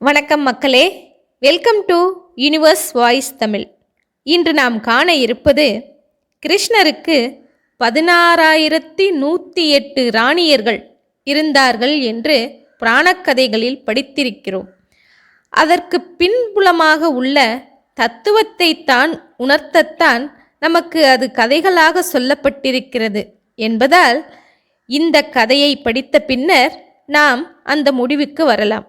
வணக்கம் மக்களே. Welcome to universe voice Tamil இன்று நாம் காண இருப்பது கிருஷ்ணருக்கு பதினாறாயிரத்தி நூற்றி எட்டு ராணியர்கள் இருந்தார்கள் என்று புராணக்கதைகளில் படித்திருக்கிறோம். அதற்கு பின்புலமாக உள்ள தத்துவத்தை தான் உணர்த்தத்தான் நமக்கு அது கதைகளாக சொல்லப்பட்டிருக்கிறது என்பதால் இந்த கதையை படித்த பின்னர் நாம் அந்த முடிவுக்கு வரலாம்.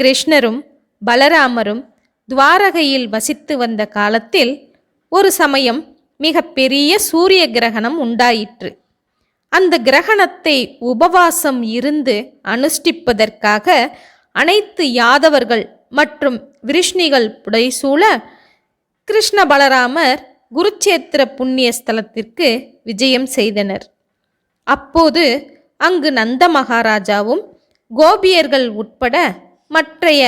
கிருஷ்ணரும் பலராமரும் துவாரகையில் வசித்து வந்த காலத்தில் ஒரு சமயம் மிக பெரிய சூரிய கிரகணம் உண்டாயிற்று. அந்த கிரகணத்தை உபவாசம் இருந்து அனுஷ்டிப்பதற்காக அனைத்து யாதவர்கள் மற்றும் விருஷ்ணிகள் புடைசூழ கிருஷ்ண பலராமர் குருச்சேத்திர புண்ணிய ஸ்தலத்திற்கு விஜயம் செய்தனர். அப்போது அங்கு நந்த மகாராஜாவும் கோபியர்கள் உட்பட மற்றைய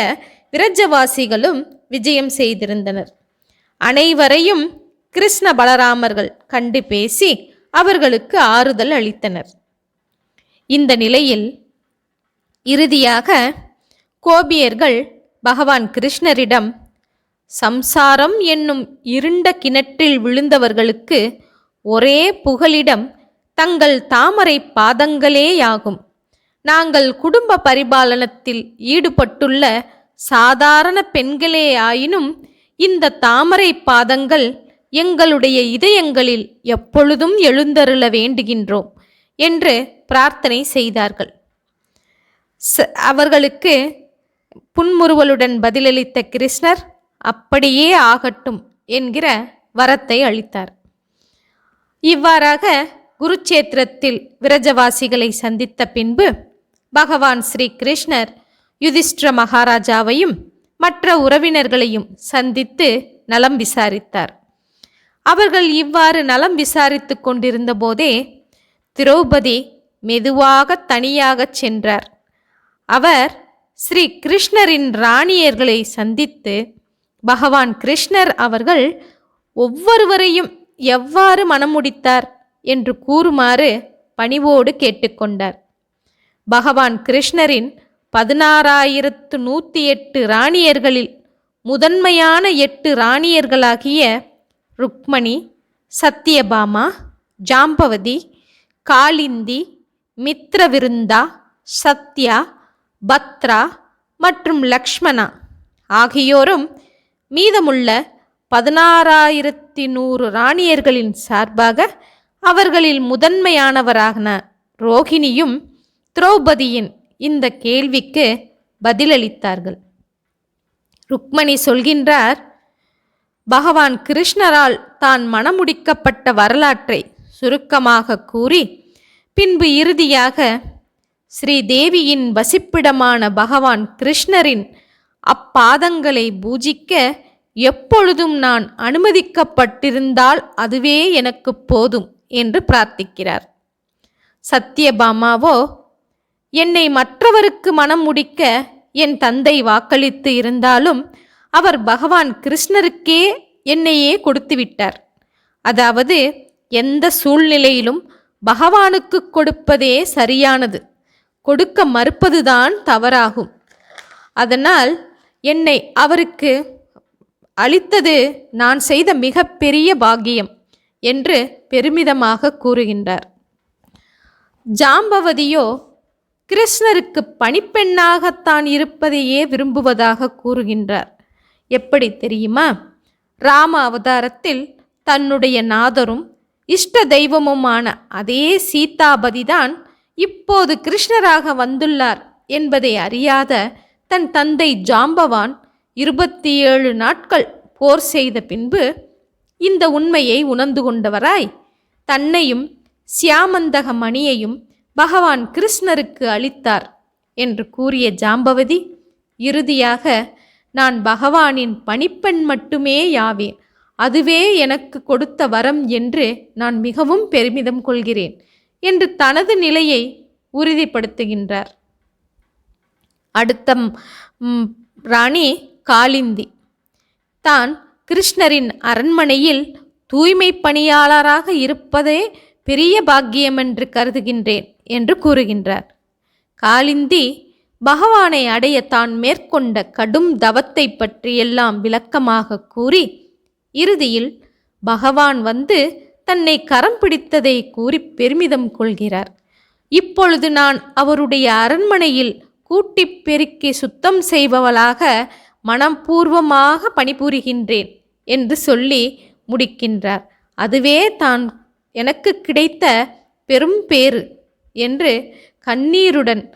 விரஜவாசிகளும் விஜயம் செய்திருந்தனர். அனைவரையும் கிருஷ்ண பலராமர்கள் கண்டு பேசி அவர்களுக்கு ஆறுதல் அளித்தனர். இந்த நிலையில் இறுதியாக கோபியர்கள் பகவான் கிருஷ்ணரிடம் சம்சாரம் என்னும் இருண்ட கிணற்றில் விழுந்தவர்களுக்கு ஒரே புகலிடம் தங்கள் தாமரை பாதங்களேயாகும். நாங்கள் குடும்ப பரிபாலனத்தில் ஈடுபட்டுள்ள சாதாரண பெண்களே ஆயினும் இந்த தாமரை பாதங்கள் எங்களுடைய இதயங்களில் எப்பொழுதும் எழுந்தருள வேண்டுகின்றோம் என்று பிரார்த்தனை செய்தார்கள். ச- அவர்களுக்கு புன்முறுவலுடன் பதிலளித்த கிருஷ்ணர் அப்படியே ஆகட்டும் என்கிற வரத்தை அளித்தார். இவ்வாறாக குருச்சேத்திரத்தில் விரஜவாசிகளை சந்தித்த பின்பு பகவான் ஸ்ரீ கிருஷ்ணர் யுதிஷ்டிர மகாராஜாவையும் மற்ற உறவினர்களையும் சந்தித்து நலம் விசாரித்தார். அவர்கள் இவ்வாறு நலம் விசாரித்துக் கொண்டிருந்த போதே திரௌபதி மெதுவாக தனியாகச் சென்றார். அவர் ஸ்ரீ கிருஷ்ணரின் ராணியர்களை சந்தித்து பகவான் கிருஷ்ணர் அவர்கள் ஒவ்வொருவரையும் எவ்வாறு மணமுடித்தார் என்று கூறுமாறு பணிவோடு கேட்டுக்கொண்டார் பகவான் கிருஷ்ணரின் பதினாறாயிரத்து நூற்றி எட்டு ராணியர்களில் முதன்மையான எட்டு ராணியர்களாகிய ருக்மணி சத்யபாமா ஜாம்பவதி காளிந்தி மித்ரவிருந்தா சத்யா பத்ரா மற்றும் லக்ஷ்மணா ஆகியோரும் மீதமுள்ள பதினாறாயிரத்தி நூறு ராணியர்களின் சார்பாக அவர்களில் முதன்மையானவரான ரோகிணியும் திரௌபதியின் இந்த கேள்விக்கு பதிலளித்தார்கள். ருக்மணி சொல்கின்றார் பகவான் கிருஷ்ணரால் தான் மணமுடிக்கப்பட்ட வரலாற்றை சுருக்கமாக கூறி பின்பு இறுதியாக ஸ்ரீதேவியின் வசிப்பிடமான பகவான் கிருஷ்ணரின் அப்பாதங்களை பூஜிக்க எப்பொழுதும் நான் அனுமதிக்கப்பட்டிருந்தால் அதுவே எனக்கு போதும் என்று பிரார்த்திக்கிறார். சத்யபாமாவோ என்னை மற்றவருக்கு மனம் முடிக்க என் தந்தை வாக்களித்து இருந்தாலும் அவர் பகவான் கிருஷ்ணருக்கே என்னையே கொடுத்து விட்டார். அதாவது எந்த சூழ்நிலையிலும் பகவானுக்கு கொடுப்பதே சரியானது. கொடுக்க மறுப்பதுதான் தவறாகும். அதனால் என்னை அவருக்கு அளித்தது நான் செய்த மிகப்பெரிய பாக்கியம் என்று பெருமிதமாக கூறுகின்றார். ஜாம்பவதியோ கிருஷ்ணருக்கு பணிப்பெண்ணாகத்தான் இருப்பதையே விரும்புவதாக கூறுகின்றார். எப்படி தெரியுமா? ராம அவதாரத்தில் தன்னுடைய நாதரும் இஷ்ட தெய்வமுமான அதே சீதாபதிதான் இப்போது கிருஷ்ணராக வந்துள்ளார் என்பதை அறியாத தன் தந்தை ஜாம்பவான் இருபத்தி ஏழு நாட்கள் போர் செய்த பின்பு இந்த உண்மையை உணர்ந்து கொண்டவராய் தன்னையும் சியாமந்தக மணியையும் பகவான் கிருஷ்ணருக்கு அளித்தார் என்று கூறிய ஜாம்பவதி இறுதியாக நான் பகவானின் பணிப்பெண் மட்டுமே யாவேன் அதுவே எனக்கு கொடுத்த வரம் என்று நான் மிகவும் பெருமிதம் கொள்கிறேன் என்று தனது நிலையை உறுதிப்படுத்துகின்றார். அடுத்த ராணி காளிந்தி. தான் கிருஷ்ணரின் அரண்மனையில் தூய்மை பணியாளராக இருப்பதே பெரிய பாக்கியம் என்று கருதுகின்றேன். என்று கூறுகின்றார். காளிந்தி பகவானை அடைய தான் மேற்கொண்ட கடும் தவத்தை பற்றியெல்லாம் விளக்கமாக கூறி இறுதியில் பகவான் வந்து தன்னை கரம் பிடித்ததை கூறி பெருமிதம் கொள்கிறார். இப்பொழுது நான் அவருடைய அரண்மனையில் கூட்டிப் பெருக்கி சுத்தம் செய்பவளாக மனப்பூர்வமாக பணிபுரிகின்றேன் என்று சொல்லி முடிக்கின்றார். அதுவே தான் எனக்கு கிடைத்த பெரும் பேறு. என்று கண்ணீருடன்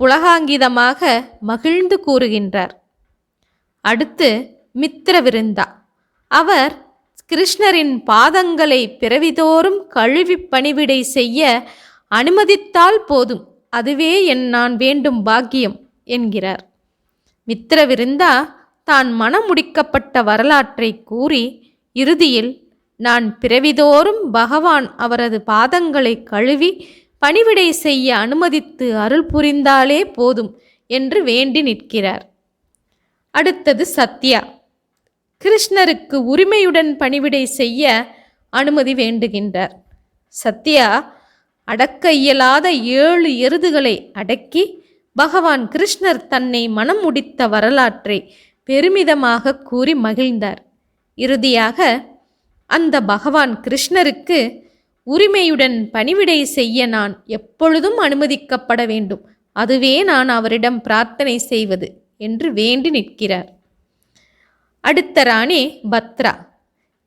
புலகாங்கிதமாக மகிழ்ந்து கூறுகின்றார். அடுத்து மித்திரவிருந்தா. அவர் கிருஷ்ணரின் பாதங்களை பிறவிதோறும் கழுவி பணிவிடை செய்ய அனுமதித்தால் போதும். அதுவே என் நான் வேண்டும் பாக்கியம் என்கிறார். மித்திரவிருந்தா தான் மனமுடிக்கப்பட்ட வரலாற்றை கூறி இறுதியில் நான் பிறவிதோறும் பகவான் அவரது பாதங்களை கழுவி பணிவிடை செய்ய அனுமதித்து அருள் புரிந்தாலே போதும் என்று வேண்டி நிற்கிறார். அடுத்தது சத்யா. கிருஷ்ணருக்கு உரிமையுடன் பணிவிடை செய்ய அனுமதி வேண்டுகின்றார். சத்யா அடக்க இயலாத ஏழு எருதுகளை அடக்கி பகவான் கிருஷ்ணர் தன்னை மனம் முடித்த வரலாற்றை பெருமிதமாக கூறி மகிழ்ந்தார். இறுதியாக அந்த பகவான் கிருஷ்ணருக்கு உரிமையுடன் பணிவிடை செய்ய நான் எப்பொழுதும் அனுமதிக்கப்பட வேண்டும். அதுவே நான் அவரிடம் பிரார்த்தனை செய்வது என்று வேண்டி நிற்கிறார். அடுத்த ராணி பத்ரா.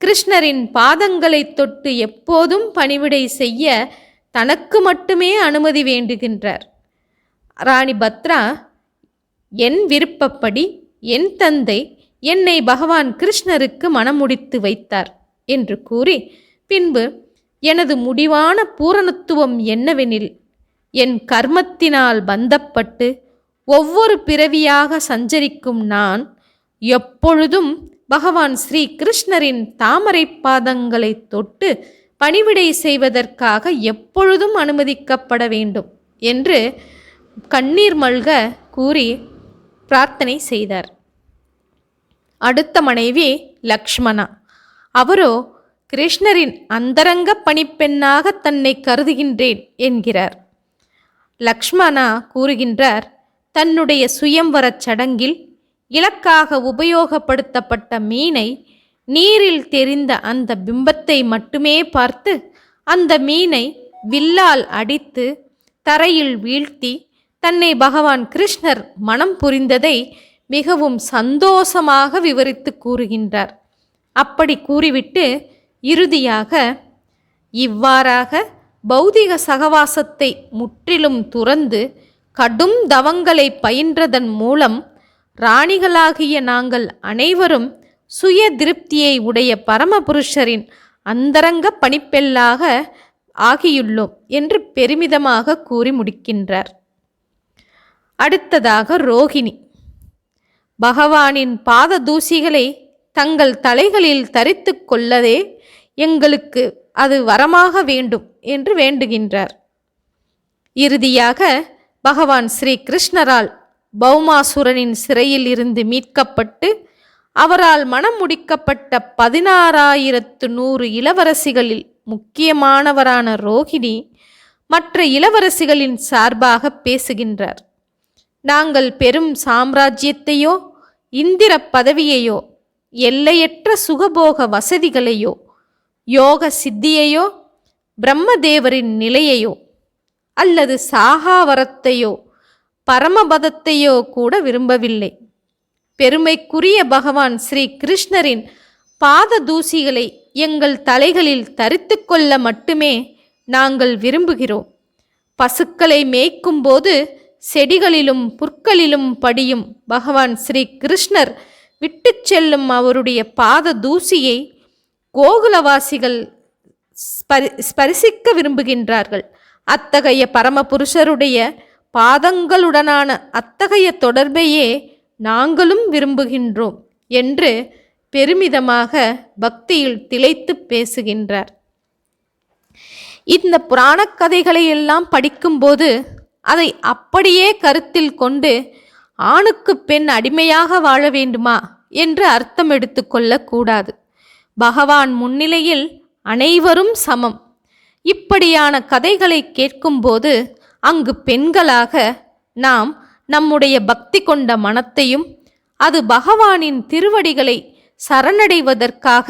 கிருஷ்ணரின் பாதங்களை தொட்டு எப்போதும் பணிவிடை செய்ய தனக்கு மட்டுமே அனுமதி வேண்டுகின்றார். ராணி பத்ரா என் விருப்பப்படி என் தந்தை என்னை பகவான் கிருஷ்ணருக்கு மனமுடித்து வைத்தார் என்று கூறி பின்பு எனது முடிவான பூரணத்துவம் என்னவெனில் என் கர்மத்தினால் பந்தப்பட்டு ஒவ்வொரு பிறவியாக சஞ்சரிக்கும் நான் எப்பொழுதும் பகவான் ஸ்ரீ கிருஷ்ணரின் தாமரை பாதங்களை தொட்டு பணிவிடை செய்வதற்காக எப்பொழுதும் அனுமதிக்கப்பட வேண்டும் என்று கண்ணீர் மல்க கூறி பிரார்த்தனை செய்தார். அடுத்த மனைவி லக்ஷ்மணா. அவரோ கிருஷ்ணரின் அந்தரங்க பணிப்பெண்ணாக தன்னை கருதுகின்றேன் என்கிறார். லக்ஷ்மணா கூறுகின்றார் தன்னுடைய சுயம்வரச் சடங்கில் இலக்காக உபயோகப்படுத்தப்பட்ட மீனை நீரில் தெரிந்த அந்த பிம்பத்தை மட்டுமே பார்த்து அந்த மீனை வில்லால் அடித்து தரையில் வீழ்த்தி தன்னை பகவான் கிருஷ்ணர் மனம் புரிந்ததை மிகவும் சந்தோஷமாக விவரித்து கூறுகின்றார். அப்படி கூறிவிட்டு இறுதியாக இவ்வாறாக பௌதிக சகவாசத்தை முற்றிலும் துறந்து கடும் தவங்களை பயின்றதன் மூலம் ராணிகளாகிய நாங்கள் அனைவரும் சுய திருப்தியை உடைய பரமபுருஷரின் அந்தரங்க பணிப்பெல்லாக ஆகியுள்ளோம் என்று பெருமிதமாக கூறி முடிக்கின்றார். அடுத்ததாக ரோகிணி. பகவானின் பாத தூசிகளை தங்கள் தலைகளில் தரித்து கொள்ளதே எங்களுக்கு அது வரமாக வேண்டும் என்று வேண்டுகின்றார். இறுதியாக பகவான் ஸ்ரீ கிருஷ்ணரால் பௌமாசுரனின் சிறையில் இருந்து மீட்கப்பட்டு அவரால் மனம் முடிக்கப்பட்ட பதினாறாயிரத்து நூறு இளவரசிகளில் முக்கியமானவரான ரோகிணி மற்ற இளவரசிகளின் சார்பாக பேசுகின்றார். நாங்கள் பெரும் சாம்ராஜ்யத்தையோ இந்திர பதவியையோ எல்லையற்ற சுகபோக வசதிகளையோ யோக சித்தியையோ பிரம்மதேவரின் நிலையையோ அல்லது சாகாவரத்தையோ பரமபதத்தையோ கூட விரும்பவில்லை. பெருமைக்குரிய பகவான் ஸ்ரீ கிருஷ்ணரின் பாத தூசிகளை எங்கள் தலைகளில் தரித்து கொள்ள மட்டுமே நாங்கள் விரும்புகிறோம். பசுக்களை மேய்க்கும்போது செடிகளிலும் புற்களிலும் படியும் பகவான் ஸ்ரீ கிருஷ்ணர் விட்டு செல்லும் அவருடைய பாத தூசியை கோகுலவாசிகள் ஸ்பரி ஸ்பரிசிக்க விரும்புகின்றார்கள். அத்தகைய பரமபுருஷருடைய பாதங்களுடனான அத்தகைய தொடர்பையே நாங்களும் விரும்புகின்றோம் என்று பெருமிதமாக பக்தியில் திளைத்து பேசுகின்றார். இந்த புராணக் கதைகளை எல்லாம் படிக்கும்போது அதை அப்படியே கருத்தில் கொண்டு ஆணுக்கு பெண் அடிமையாக வாழ வேண்டுமா என்று அர்த்தம் எடுத்துக்கொள்ளக்கூடாது பகவான் முன்னிலையில் அனைவரும் சமம். இப்படியான கதைகளை கேட்கும்போது அங்கு பெண்களாக நாம் நம்முடைய பக்தி கொண்ட மனத்தையும் அது பகவானின் திருவடிகளை சரணடைவதற்காக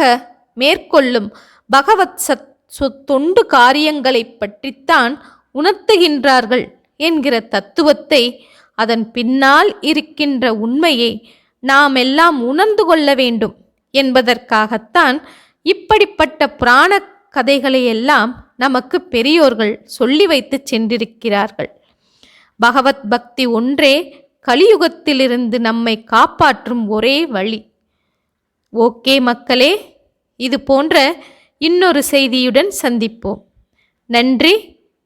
மேற்கொள்ளும் பகவத் சத் சொ- தொண்டு காரியங்களைப் பற்றித்தான் உணர்த்துகின்றார்கள் என்கிற தத்துவத்தை அதன் பின்னால் இருக்கின்ற உண்மையை நாம் எல்லாம் உணர்ந்து கொள்ள வேண்டும். என்பதற்காகத்தான் இப்படிப்பட்ட புராண கதைகளை எல்லாம் நமக்கு பெரியோர்கள் சொல்லி வைத்து சென்றிருக்கிறார்கள். பகவத் பக்தி ஒன்றே கலியுகத்திலிருந்து நம்மை காப்பாற்றும் ஒரே வழி. ஓகே மக்களே இது போன்ற இன்னொரு செய்தியுடன் சந்திப்போம். நன்றி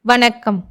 வணக்கம்.